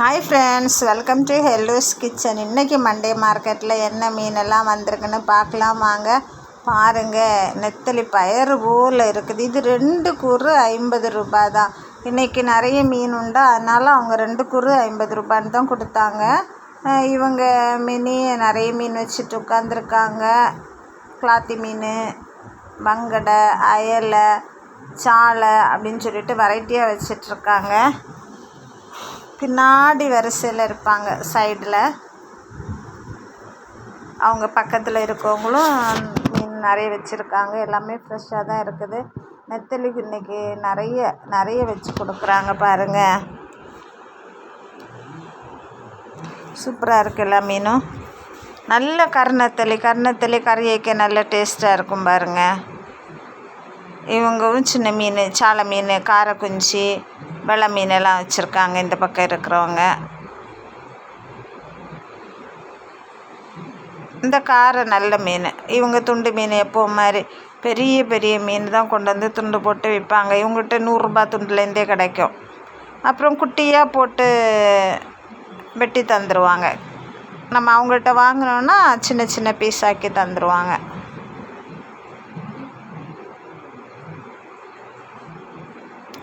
Hi friends welcome to ஹெல்லூஸ் kitchen இன்றைக்கி Monday மார்க்கெட்டில் என்ன மீனெல்லாம் வந்திருக்குன்னு பார்க்கலாம் வாங்க. பாருங்கள் நெத்தலி பயறு போல் இருக்குது. இது ரெண்டு குரு ஐம்பது ரூபாய் தான். இன்றைக்கி நிறைய மீன் உண்டு? அதனால் அவங்க ரெண்டு குரு ஐம்பது ரூபான்னு தான் கொடுத்தாங்க. இவங்க மினி நிறைய மீன் வச்சுட்டு உட்காந்துருக்காங்க கிளாத்தி மீன் வங்கடை அயலை சாலை அப்படின்னு சொல்லிட்டு வெரைட்டியாக வச்சிட்ருக்காங்க பின்னாடி வரிசையில் இருப்பாங்க சைடில் அவங்க பக்கத்தில் இருக்கவங்களும் மீன் நிறைய வச்சுருக்காங்க எல்லாமே ஃப்ரெஷ்ஷாக தான் இருக்குது. நெத்தலிக்கு இன்றைக்கி நிறைய நிறைய வச்சு கொடுக்குறாங்க பாருங்கள் சூப்பராக இருக்குது எல்லா மீனும். நல்ல கருநெத்தலி கருநெத்தலி கறி வைக்க நல்ல டேஸ்ட்டாக இருக்கும் பாருங்கள் இவங்கவும் சின்ன மீன் சாலை மீன் காரக்குஞ்சி வெள்ளை மீன் எல்லாம் வச்சுருக்காங்க. இந்த பக்கம் இருக்கிறவங்க. இந்த காரை நல்ல மீன். இவங்க துண்டு மீன் எப்போ மாதிரி பெரிய பெரிய மீன் தான் கொண்டு வந்து துண்டு போட்டு விற்பாங்க. இவங்ககிட்ட நூறுரூபா துண்டுலேருந்தே கிடைக்கும். அப்புறம் குட்டியாக போட்டு வெட்டி தந்துடுவாங்க நம்ம அவங்கள்ட்ட வாங்கினோன்னா சின்ன சின்ன பீஸ் ஆக்கி தந்துடுவாங்க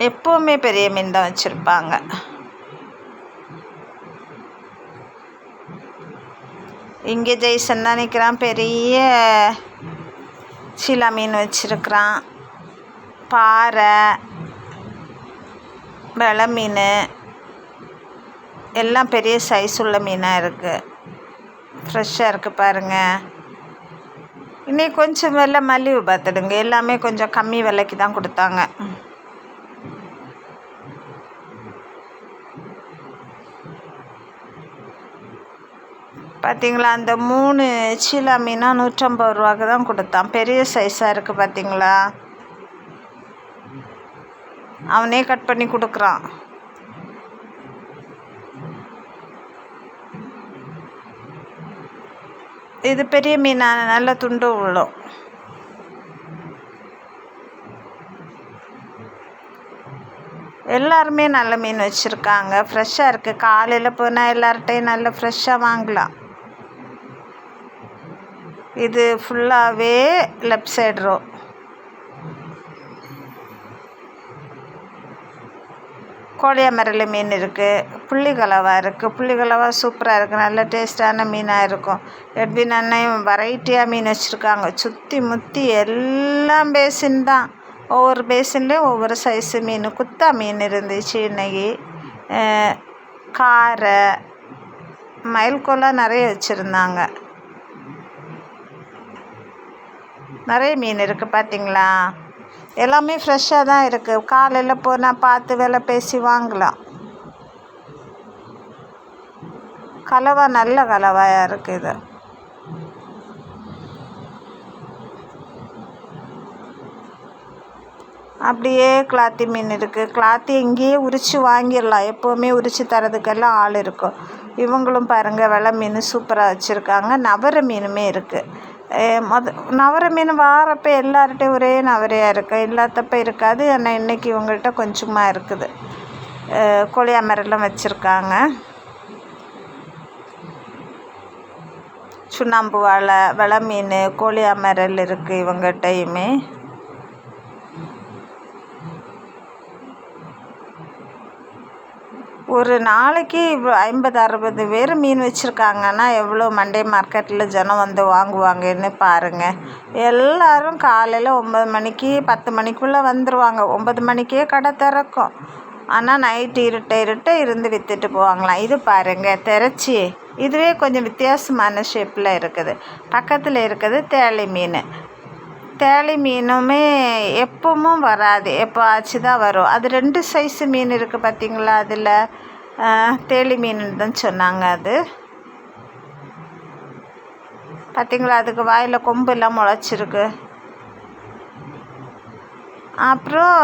எப்போவுமே பெரிய மீன் தான் வச்சுருப்பாங்க. இங்கே ஜெய்சன் தான் நிற்கிறான் பெரிய சீலா மீன் வச்சுருக்கிறான். பாறை வெலை மீன் எல்லாம் பெரிய சைஸ் உள்ள மீனாக இருக்குது ஃப்ரெஷ்ஷாக இருக்குது பாருங்கள் இன்னைக்கு கொஞ்சம் விலை மலிவு பார்த்துடுங்க. எல்லாமே கொஞ்சம் கம்மி விலைக்கு தான் கொடுத்தாங்க. பார்த்தீங்களா அந்த மூணு சீலா மீனாக நூற்றம்பது ரூபாக்கு தான் கொடுத்தான். பெரிய சைஸாக இருக்குது பார்த்தீங்களா அவனே கட் பண்ணி கொடுக்குறான். இது பெரிய மீனா நல்ல துண்டு விழும். எல்லாருமே நல்ல மீன் வச்சுருக்காங்க. ஃப்ரெஷ்ஷாக இருக்குது காலையில் போனால் எல்லார்ட்டையும் நல்ல ஃப்ரெஷ்ஷாக வாங்கலாம். இது ஃபுல்லாகவே லெஃப்ட் சைடு ரோ கோழியாமரல் மீன் இருக்குது புள்ளிகலவா இருக்குது புள்ளிகலவா சூப்பராக இருக்குது நல்ல டேஸ்ட்டான மீனாக இருக்கும். எட்வின் அண்ணையும் வெரைட்டியாக மீன் வச்சுருக்காங்க. சுற்றி முற்றி எல்லாம் பேசின் தான். ஒவ்வொரு பேசின்லேயும் ஒவ்வொரு சைஸு மீன். குத்தா மீன் இருந்துச்சு இன்னைக்கு. காரை மயில்கோலாம் நிறைய வச்சுருந்தாங்க. நிறைய மீன் இருக்குது பார்த்தீங்களா எல்லாமே ஃப்ரெஷ்ஷாக தான் இருக்குது காலையில் போனால் பார்த்து விலை பேசி வாங்கலாம். கலவா நல்ல கலவாயாக இருக்குது இது. அப்படியே கிளாத்தி மீன் இருக்குது கிளாத்தி இங்கேயே உரித்து வாங்கிடலாம். எப்போவுமே உரித்து தரதுக்கெல்லாம் ஆள் இருக்கும். இவங்களும் பாருங்கள் வெலை மீன் சூப்பராக வச்சுருக்காங்க. நவர மீனுமே இருக்குது மொத நவரை மீன் வாரப்போ எல்லார்கிட்டையும் ஒரே நவரையாக இருக்கும் இல்லாதப்போ இருக்காது. ஆனால் இன்றைக்கி இவங்கள்ட்ட கொஞ்சமாக இருக்குது. கோழியாமரெல்லாம் வச்சுருக்காங்க. சுண்ணாம்பு வாழை வெலை மீன் கோழியாமரல் இருக்குது இவங்ககிட்டையுமே ஒரு நாளைக்கு இவ்வளோ ஐம்பது அறுபது பேர் மீன் வச்சுருக்காங்கன்னா எவ்வளோ மண்டே மார்க்கெட்டில் ஜனம் வந்து வாங்குவாங்கன்னு பாருங்கள் எல்லாரும் காலையில் ஒம்பது மணிக்கு பத்து மணிக்குள்ளே வந்துடுவாங்க ஒம்பது மணிக்கே கடை திறக்கும். ஆனால் நைட்டு இருட்ட இருட்ட இருந்து விற்றுட்டு போவாங்களாம் இது பாருங்கள் திறச்சி இதுவே கொஞ்சம் வித்தியாசமான ஷேப்பில் இருக்குது. பக்கத்தில் இருக்குது தேளி மீன். தேளி மீனுமே எப்பவும் வராது. எப்போ ஆச்சு தான் வரும். அது ரெண்டு சைஸு மீன் இருக்குது பார்த்தீங்களா அதில்? தேளி மீன் தான் சொன்னாங்க அது. பார்த்தீங்களா? அதுக்கு வாயில் கொம்பெல்லாம் முளைச்சிருக்கு. அப்புறம்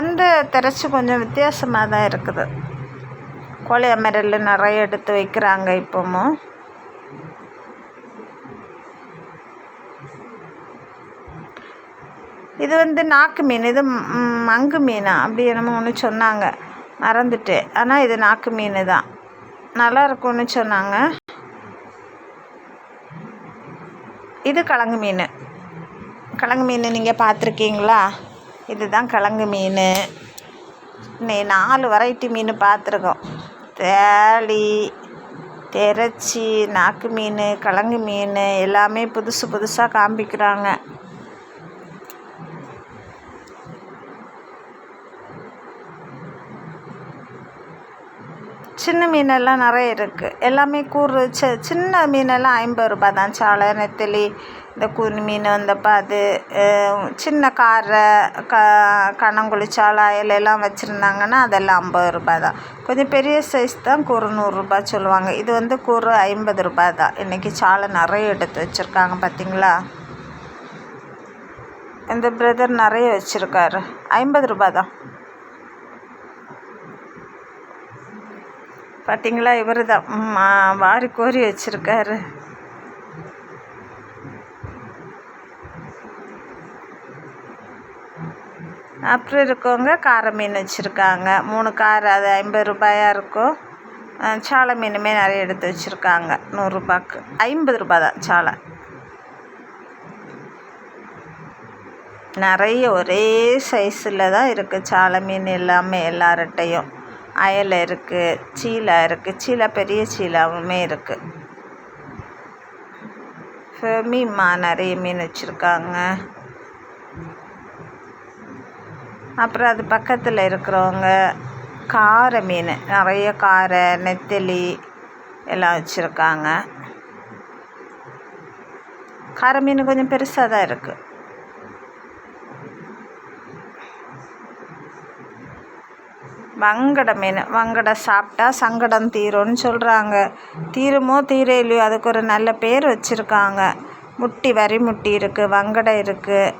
அந்த திரைச்சி கொஞ்சம் வித்தியாசமாக தான் இருக்குது. கோழியமரல் நிறைய எடுத்து வைக்கிறாங்க இப்போவும். இது வந்து நாக்கு மீன் இது மங்கு மீனா? அப்படி என்னமோ ஒன்று சொன்னாங்க. மறந்துட்டு. ஆனால் இது நாக்கு மீன் தான். நல்லா இருக்கும்னு சொன்னாங்க. இது கிழங்கு மீன். கிழங்கு மீன் நீங்கள் பார்த்துருக்கீங்களா? இதுதான் கிழங்கு மீன். நீ நாலு வெரைட்டி மீன் பார்த்துருக்கோம். தேளி திரச்சி நாக்கு மீன் கிழங்கு மீன் எல்லாமே புதுசு புதுசாக காமிக்கிறாங்க. சின்ன மீனெல்லாம் நிறைய இருக்குது எல்லாமே கூறு சி சின்ன மீனெல்லாம் ஐம்பது ரூபா தான். சாலை நெத்திலி இந்த கூனி மீன் வந்தப்போ அது சின்ன காரை க கணங்குழி சாலை எல்லாம் வச்சுருந்தாங்கன்னா அதெல்லாம் ஐம்பது ரூபா தான். கொஞ்சம் பெரிய சைஸ் தான் கூறு நூறுரூபா சொல்லுவாங்க. இது வந்து கூறு ஐம்பது ரூபா தான். இன்றைக்கி சாலை நிறைய எடுத்து வச்சுருக்காங்க பார்த்தீங்களா இந்த பிரதர் நிறைய வச்சுருக்காரு. ஐம்பது ரூபா தான். பார்த்தீங்களா இவர் தான் வாரி கோரி வச்சுருக்காரு. அப்புறம் இருக்கவங்க கார மீன் வச்சுருக்காங்க. மூணு கார் அது ஐம்பது ரூபாயாக இருக்கும் சாலை மீனுமே நிறைய எடுத்து வச்சுருக்காங்க. நூறுரூபாக்கு ஐம்பது ரூபா தான் சாலை. நிறைய ஒரே சைஸில் தான் இருக்குது சாலை மீன் எல்லாமே எல்லார்ட்டையும் அயலை இருக்குது சீலா இருக்குது சீலா பெரிய சீலாவுமே இருக்குது ஃபெமிமா நிறைய மீன் வச்சுருக்காங்க. அப்புறம் அது பக்கத்தில் இருக்கிறவங்க காரை மீன் நிறைய காரை நெத்தலி எல்லாம் வச்சுருக்காங்க. காரை மீன் கொஞ்சம் பெருசாக தான் இருக்குது வங்கட மீன் வங்கடை சாப்பிட்டா சங்கடம் தீரும்னு சொல்கிறாங்க தீருமோ தீரையிலையோ அதுக்கு ஒரு நல்ல பேர் வச்சுருக்காங்க. முட்டி வரி முட்டி இருக்குது வங்கடை இருக்குது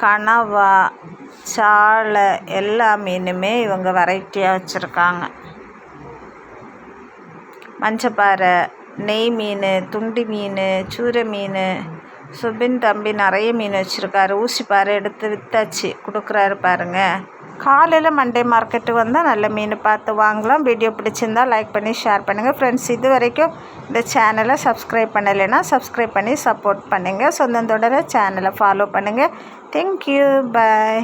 கனவா சாலை எல்லா மீனுமே இவங்க வெரைட்டியாக வச்சுருக்காங்க. மஞ்சப்பாறை நெய் மீன் துண்டி மீன் சூரை மீன். சுபின் தம்பி நிறைய மீன் வச்சுருக்காரு. ஊசிப்பாறை எடுத்து விற்றாச்சு கொடுக்குறாரு பாருங்கள் காலையில் மண்டே மார்க்கெட்டு வந்தால் நல்ல மீன் பார்த்து வாங்கலாம். வீடியோ பிடிச்சிருந்தால் லைக் பண்ணி ஷேர் பண்ணுங்கள் ஃப்ரெண்ட்ஸ் இது வரைக்கும் இந்த சேனலை சப்ஸ்கிரைப் பண்ணலைன்னா சப்ஸ்கிரைப் பண்ணி சப்போர்ட் பண்ணுங்கள் சொந்தத்தோட சேனலை ஃபாலோ பண்ணுங்கள் தேங்க்யூ பாய்